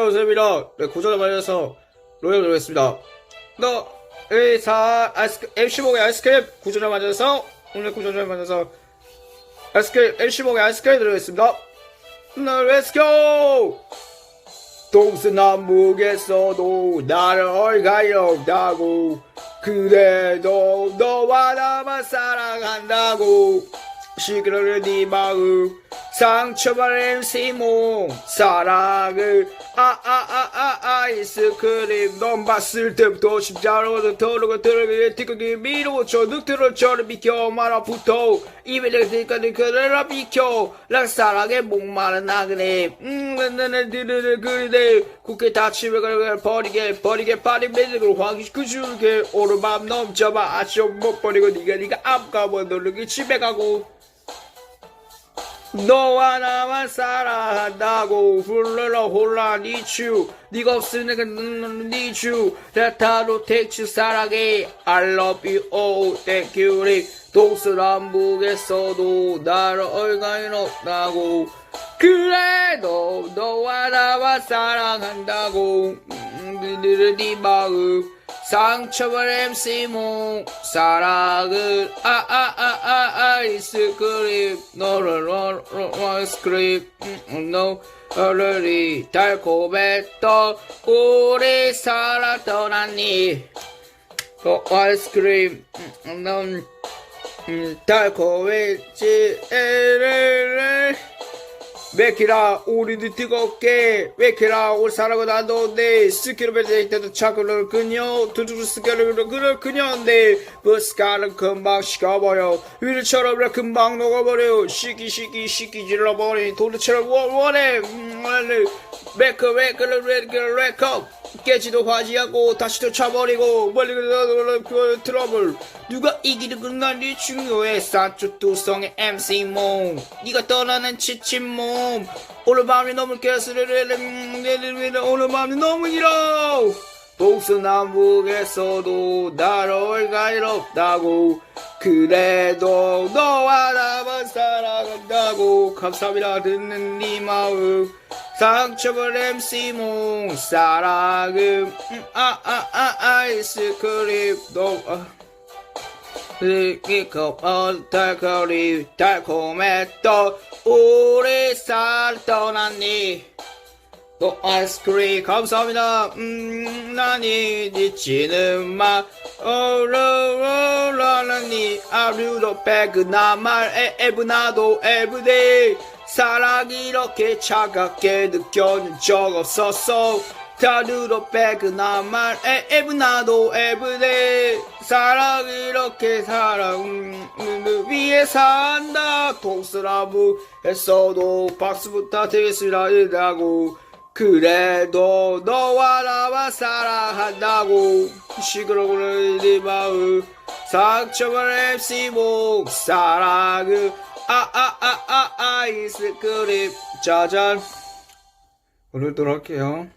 안녕하십니다. 네, 고전을 맞아서 로얄 들어겠습니다. 너, 의사, 아이스크림, MC 목의 아이스크림, 고전을 맞아서, 오늘 고전을 맞아서, 아이스크림, MC 목의 아이스크림 들어겠습니다. 너, 렛츠고! 동서남북에서도 나를 얼가이없다고 그래도 너와 나만 사랑한다고 시끄러운 네 마음 상처받은 MC몽 사랑을 아아아아 아이스크림 넌 봤을 때부터 심장으로 들어가 들어가 뒤까지 밀어줘 늑대로처럼 비켜 말아붙어 입에 대까지 그래라 비켜 난 사랑에 목마른 나그네. 음 나는 드르르 그래 굳게 다치면 그걸 버리게 버리게 파리 매직으로 황기 그줄게. 오른밤 넘쳐봐. 아쉬움 못 버리고 니가 니가 앞가면 놀르기 집에 가고 너와 나만 사랑한다고 훌러러 홀라 니추 네가 없으니까 니추 라타로 택추 사랑해 I love you oh thank you 리 동서남북에서도 나를 얼간이 없다고 그래도 너와 나만 사랑한다고 음, 네 마음 상처받은 MC몽 사랑을 아아아아 아이스크림. 너를 너 아이스크림. 음, 너 얼얼이 달콤했던 우리 사랑 떠났니? 너 아이스크림. 음, 넌 음, 달콤했지. 에레레 메키라 우리도 뜨겁게? 메키라 우리 사랑은 안도데? 스키로베데 때도 차크를 그녀 두두두 스키를 그럴 그녀인데? 버스카는 금방 식어버려. 위를처럼 금방 녹아버려? 시기 시기 시기 질러버리 음, 원래 메크 메크를 레크 레크 깨지도 하지 않고 다시 또 차버리고 멀리 그 트러블 누가 이기는 건난이 중요해. 산초 두성의 MC 몽 네가 떠나는 지친 몸. 오늘 밤이 너무 깨스르르 오늘 밤이 너무 길어 동서남북에서도 나를 얼가이롭다고. 그래도 너와 나만 사랑한다고. 감사합니다. 듣는 네 마음 상처받은 MC몽 사랑은 아아아 아이스크림 너 아. 느끼고 달콤이 달콤했던 우리 살 떠났니? 또 아이스크림 감사합니다. 음 나니 지치는 마 오르르라니. 아류도 배그 나 말 에브나도 에브데이 사랑 이렇게 차갑게 느껴진 적 없었어. 다르도 배그 나말 에브나도 에브데이 사랑 이렇게 사랑 음, 위에 산다. 동스라무 했어도 박수 부탁드리겠습니다 이라고. 그래도 너와 나만 사랑한다고. 시끄러운 네 마음. 상처받은 MC목. 사랑은 아아아아 아이스크림 짜잔. 오늘도 할게요